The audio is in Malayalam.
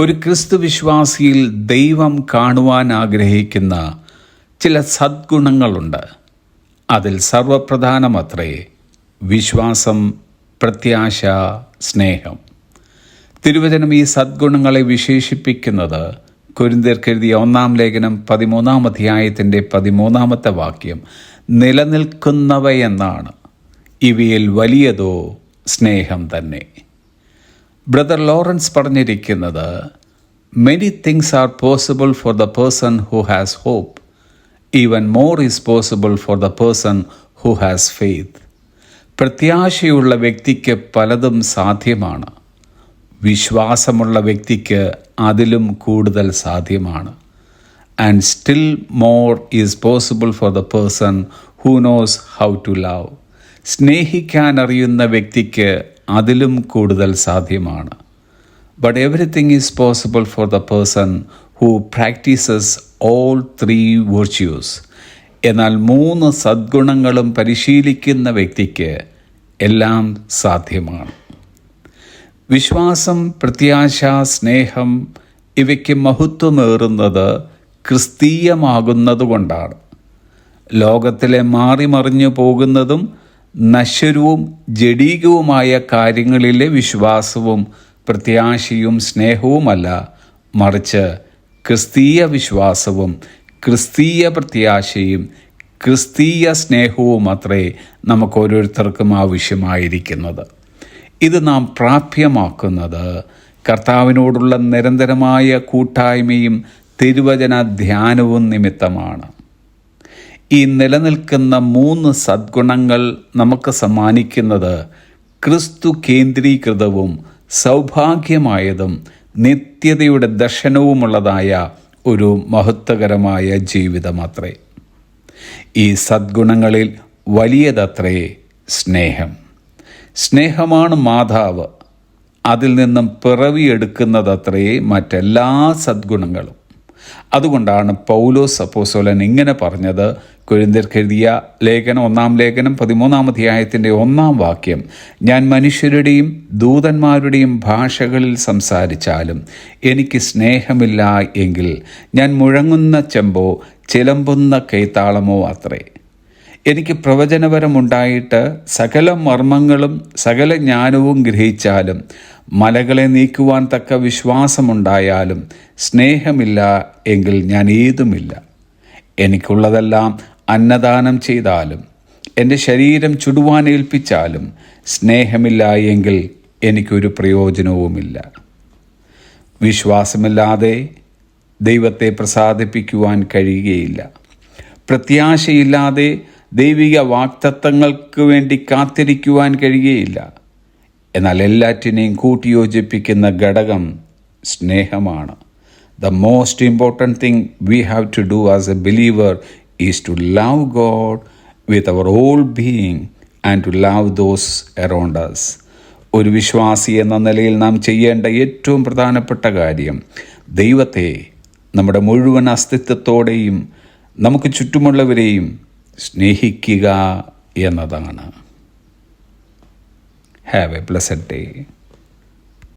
ഒരു ക്രിസ്തു വിശ്വാസിയിൽ ദൈവം കാണുവാൻ ആഗ്രഹിക്കുന്ന ചില സദ്ഗുണങ്ങളുണ്ട്. അതിൽ സർവപ്രധാനമത്രേ വിശ്വാസം പ്രത്യാശ സ്നേഹം. തിരുവചനം ഈ സദ്ഗുണങ്ങളെ വിശേഷിപ്പിക്കുന്നത് കുരിന്തിർക്കെഴുതിയ ഒന്നാം ലേഖനം പതിമൂന്നാം അധ്യായത്തിന്റെ പതിമൂന്നാമത്തെ വാക്യം നിലനിൽക്കുന്നവയെന്നാണ്. ഇവയിൽ വലിയതോ സ്നേഹം തന്നെ. ബ്രദർ ലോറൻസ് പറഞ്ഞിരിക്കുന്നത് many things are possible for the person who has hope even more is possible for the person who has faith പ്രത്യാശയുള്ള വ്യക്തിക്ക് പലതും സാധ്യമാണ്. വിശ്വാസമുള്ള വ്യക്തിക്ക് അതിലും കൂടുതൽ സാധ്യമാണ്. And still more is possible for the person who knows how to love സ്നേഹിക്കാൻ അറിയുന്ന വ്യക്തിക്ക് അതിലും കൂടുതൽ സാധ്യമാണ്. But everything is possible for the person who practices all three virtues എന്നാൽ മൂന്ന് സദ്ഗുണങ്ങളും പരിശീലിക്കുന്ന വ്യക്തിക്ക് എല്ലാം സാധ്യമാണ്. വിശ്വാസം പ്രത്യാശ സ്നേഹം ഇവയ്ക്ക് മഹത്വമേറുന്നത് ക്രിസ്തീയമാകുന്നതുകൊണ്ടാണ്. ലോകത്തിലെ മാറിമറിഞ്ഞു പോകുന്നതും നശ്വരവും ജഡീകവുമായ കാര്യങ്ങളിലെ വിശ്വാസവും പ്രത്യാശയും സ്നേഹവുമല്ല. മറിച്ച് ക്രിസ്തീയ വിശ്വാസവും ക്രിസ്തീയ പ്രത്യാശയും ക്രിസ്തീയ സ്നേഹവും അത്രേ നമുക്ക് ഓരോരുത്തർക്കും ആവശ്യമായിരിക്കുന്നത്. ഇത് നാം പ്രാപ്യമാക്കുന്നത് കർത്താവിനോടുള്ള നിരന്തരമായ കൂട്ടായ്മയും തിരുവചന ധ്യാനവും നിമിത്തമാണ്. ഈ നിലനിൽക്കുന്ന മൂന്ന് സദ്ഗുണങ്ങൾ നമുക്ക് സമ്മാനിക്കുന്നത് ക്രിസ്തു കേന്ദ്രീകൃതവും സൗഭാഗ്യമായതും നിത്യതയുടെ ദർശനവുമുള്ളതായ ഒരു മഹത്വകരമായ ജീവിതമത്രേ ഈ സദ്ഗുണങ്ങളിൽ വലിയതത്രേ സ്നേഹം. സ്നേഹമാണ് മാതാവ്. അതിൽ നിന്നും പിറവിയെടുക്കുന്നതത്രേ മറ്റെല്ലാ സദ്ഗുണങ്ങളും. അതുകൊണ്ടാണ് പൗലോസ് അപ്പോസോലൻ ഇങ്ങനെ പറഞ്ഞത് കുരിന്തിർക്കെഴുതിയ ലേഖനം ഒന്നാം ലേഖനം പതിമൂന്നാം അധ്യായത്തിന്റെ ഒന്നാം വാക്യം ഞാൻ മനുഷ്യരുടെയും ദൂതന്മാരുടെയും ഭാഷകളിൽ സംസാരിച്ചാലും എനിക്ക് സ്നേഹമില്ല എങ്കിൽ ഞാൻ മുഴങ്ങുന്ന ചെമ്പോ ചിലമ്പുന്ന കൈത്താളമോ അത്രേ. എനിക്ക് പ്രവചനപരമുണ്ടായിട്ട് സകല മർമ്മങ്ങളും സകല ജ്ഞാനവും ഗ്രഹിച്ചാലും മലകളെ നീക്കുവാൻ തക്ക വിശ്വാസമുണ്ടായാലും സ്നേഹമില്ല എങ്കിൽ ഞാൻ ഏതുമില്ല. എനിക്കുള്ളതെല്ലാം അന്നദാനം ചെയ്താലും എന്റെ ശരീരം ചുടുവാനേൽപ്പിച്ചാലും സ്നേഹമില്ല എങ്കിൽ എനിക്കൊരു പ്രയോജനവുമില്ല. വിശ്വാസമില്ലാതെ ദൈവത്തെ പ്രസാദിപ്പിക്കുവാൻ കഴിയുകയില്ല. പ്രത്യാശയില്ലാതെ ദൈവിക വാക്തത്വങ്ങൾക്ക് വേണ്ടി കാത്തിരിക്കുവാൻ കഴിയുകയില്ല. എന്നാൽ എല്ലാറ്റിനെയും കൂട്ടിയോജിപ്പിക്കുന്ന ഘടകം സ്നേഹമാണ്. The most important thing we have to do as a believer is to love God with our whole being and to love those around us. ഒരു വിശ്വാസി എന്ന നിലയിൽ നാം ചെയ്യേണ്ട ഏറ്റവും പ്രധാനപ്പെട്ട കാര്യം ദൈവത്തെ നമ്മുടെ മുഴുവൻ അസ്തിത്വത്തോടെയും നമുക്ക് ചുറ്റുമുള്ളവരെയും സ്നേഹിക്കുക എന്നതാണ് ഹാവ് എ പ്ലസന്റ് ഡേ